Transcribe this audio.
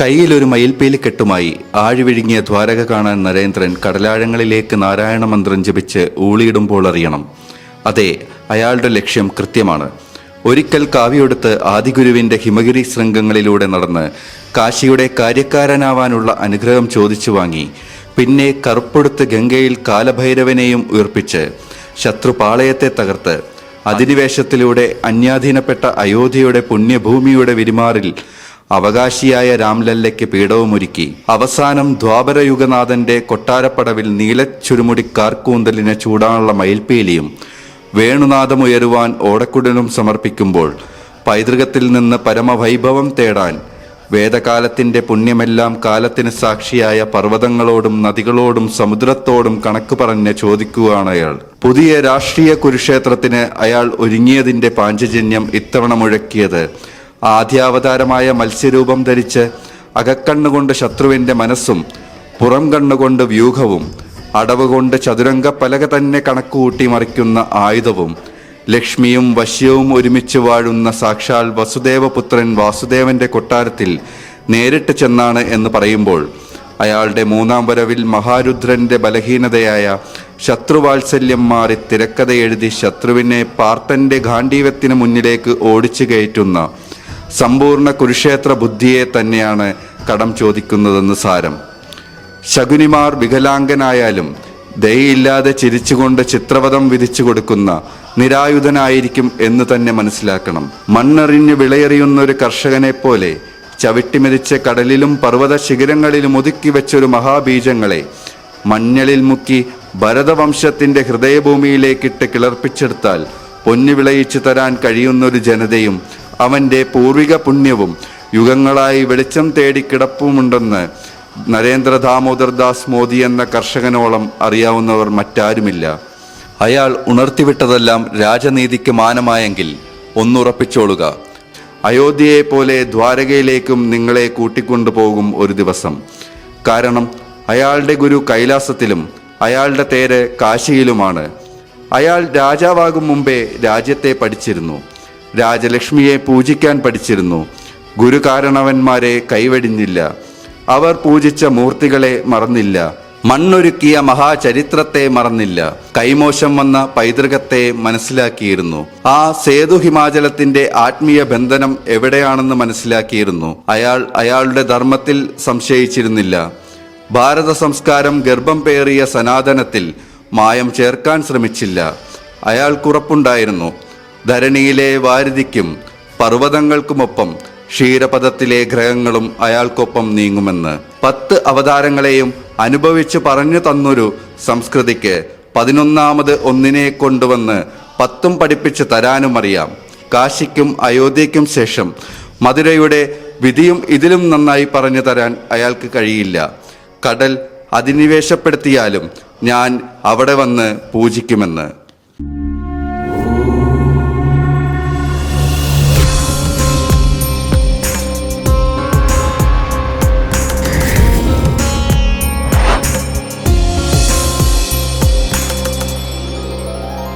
കയ്യിലൊരു മയിൽപ്പീലി കെട്ടുമായി ആഴിവിഴുങ്ങിയ ദ്വാരക കാണാൻ നരേന്ദ്രൻ കടലാഴങ്ങളിലേക്ക് നാരായണ മന്ത്രം ജപിച്ച് ഊളിയിടുമ്പോൾ അറിയണം. അതെ അയാളുടെ ലക്ഷ്യം കൃത്യമാണ്. ഒരിക്കൽ കാവ്യൊടുത്ത് ആദിഗുരുവിന്റെ ഹിമഗിരി ശൃംഗങ്ങളിലൂടെ നടന്ന് കാശിയുടെ കാര്യക്കാരനാവാനുള്ള അനുഗ്രഹം ചോദിച്ചു വാങ്ങി. പിന്നെ കറുപ്പെടുത്ത് ഗംഗയിൽ കാലഭൈരവനെയും ഉയർപ്പിച്ച് ശത്രുപാളയത്തെ തകർത്ത്. അധിനിവേശത്തിലൂടെ അന്യാധീനപ്പെട്ട അയോധ്യയുടെ പുണ്യഭൂമിയുടെ വിരിമാറിൽ അവകാശിയായ രാംലല്ലയ്ക്ക് പീഠവുമൊരുക്കി. അവസാനം ദ്വാപരയുഗനാഥന്റെ കൊട്ടാരപ്പടവിൽ നീലച്ചുരുമുടി കാർക്കൂന്തലിനെ ചൂടാനുള്ള മയിൽപ്പീലിയും വേണുനാഥമുയരുവാൻ ഓടക്കുടലും സമർപ്പിക്കുമ്പോൾ പൈതൃകത്തിൽ നിന്ന് പരമവൈഭവം തേടാൻ വേദകാലത്തിന്റെ പുണ്യമെല്ലാം കാലത്തിന് സാക്ഷിയായ പർവതങ്ങളോടും നദികളോടും സമുദ്രത്തോടും കണക്ക് പറഞ്ഞ് ചോദിക്കുകയാണ് അയാൾ. പുതിയ രാഷ്ട്രീയ കുരുക്ഷേത്രത്തിന് അയാൾ ഒരുങ്ങിയതിന്റെ പാഞ്ചജന്യം ഇത്തവണ മുഴക്കിയത് ആദ്യാവതാരമായ മത്സ്യരൂപം ധരിച്ച് അകക്കണ്ണുകൊണ്ട് ശത്രുവിന്റെ മനസ്സും പുറം കണ്ണുകൊണ്ട് വ്യൂഹവും അടവുകൊണ്ട് ചതുരംഗ പലക തന്നെ കണക്കുകൂട്ടി മറിക്കുന്ന ആയുധവും ലക്ഷ്മിയും വശ്യവും ഒരുമിച്ച് വാഴുന്ന സാക്ഷാൽ വസുദേവപുത്രൻ വാസുദേവന്റെ കൊട്ടാരത്തിൽ നേരിട്ട് ചെന്നാണ് എന്ന് പറയുമ്പോൾ അയാളുടെ മൂന്നാം വരവിൽ മഹാരുദ്രന്റെ ബലഹീനതയായ ശത്രുവാത്സല്യം മാറി തിരക്കഥ എഴുതി ശത്രുവിനെ പാർത്തന്റെ ഗാന്ഡീവത്തിന് മുന്നിലേക്ക് ഓടിച്ചു കയറ്റുന്ന സമ്പൂർണ കുരുക്ഷേത്ര ബുദ്ധിയെ തന്നെയാണ് കടം ചോദിക്കുന്നതെന്ന് സാരം. ശകുനിമാർ വികലാംഗനായാലും ദയയില്ലാതെ ചിരിച്ചുകൊണ്ട് ചിത്രവധം വിധിച്ചു കൊടുക്കുന്ന നിരായുധനായിരിക്കും എന്ന് തന്നെ മനസ്സിലാക്കണം. മണ്ണെറിഞ്ഞ് വിളയെറിയുന്ന ഒരു കർഷകനെ പോലെ ചവിട്ടിമെതിച്ച കടലിലും പർവത ശിഖരങ്ങളിലും ഒതുക്കി വെച്ചൊരു മഹാബീജങ്ങളെ മഞ്ഞളിൽ മുക്കി ഭരതവംശത്തിന്റെ ഹൃദയഭൂമിയിലേക്കിട്ട് കിളർപ്പിച്ചെടുത്താൽ പൊന്നു വിളയിച്ചു തരാൻ കഴിയുന്നൊരു ജനതയും അവന്റെ പൂർവിക പുണ്യവും യുഗങ്ങളായി വെളിച്ചം തേടി കിടപ്പുമുണ്ടെന്ന് നരേന്ദ്ര ദാമോദർ ദാസ് മോദി എന്ന കർഷകനോളം അറിയാവുന്നവർ മറ്റാരുമില്ല. അയാൾ ഉണർത്തിവിട്ടതെല്ലാം രാജനീതിക്ക് മാനമായെങ്കിൽ ഒന്നുറപ്പിച്ചോളുക. അയോധ്യയെ പോലെ ദ്വാരകയിലേക്കും നിങ്ങളെ കൂട്ടിക്കൊണ്ടുപോകും ഒരു ദിവസം. കാരണം അയാളുടെ ഗുരു കൈലാസത്തിലും അയാളുടെ തേര് കാശിയിലുമാണ്. അയാൾ രാജാവാകും മുമ്പേ രാജ്യത്തെ പഠിച്ചിരുന്നു. രാജലക്ഷ്മിയെ പൂജിക്കാൻ പഠിച്ചിരുന്നു. ഗുരുകാരണവന്മാരെ കൈവെടിഞ്ഞില്ല. അവർ പൂജിച്ച മൂർത്തികളെ മറന്നില്ല. മണ്ണൊരുക്കിയ മഹാചരിത്രത്തെ മറന്നില്ല. കൈമോശം വന്ന പൈതൃകത്തെ മനസ്സിലാക്കിയിരുന്നു. ആ സേതു ഹിമാചലത്തിന്റെ ആത്മീയ ബന്ധനം എവിടെയാണെന്ന് മനസ്സിലാക്കിയിരുന്നു. അയാൾ അയാളുടെ ധർമ്മത്തിൽ സംശയിച്ചിരുന്നില്ല. ഭാരത സംസ്കാരം ഗർഭം പേറിയ സനാതനത്തിൽ മായം ചേർക്കാൻ ശ്രമിച്ചില്ല. അയാൾക്കുറപ്പുണ്ടായിരുന്നു. ധരണിയിലെ വാരിധിക്കും പർവതങ്ങൾക്കുമൊപ്പം ക്ഷീരപഥത്തിലെ ഗ്രഹങ്ങളും അയാൾക്കൊപ്പം നീങ്ങുമെന്ന് പത്ത് അവതാരങ്ങളെയും അനുഭവിച്ച് പറഞ്ഞു തന്നൊരു സംസ്കൃതിക്ക് പതിനൊന്നാമത് ഒന്നിനെ കൊണ്ടുവന്ന് പത്തും പഠിപ്പിച്ച് തരാനും അറിയാം. കാശിക്കും അയോധ്യയ്ക്കും ശേഷം മധുരയുടെ വിധിയും ഇതിലും നന്നായി പറഞ്ഞു തരാൻ അയാൾക്ക് കഴിയില്ല. കടൽ അധിനിവേശപ്പെടുത്തിയാലും ഞാൻ അവിടെ വന്ന് പൂജിക്കുമെന്ന്.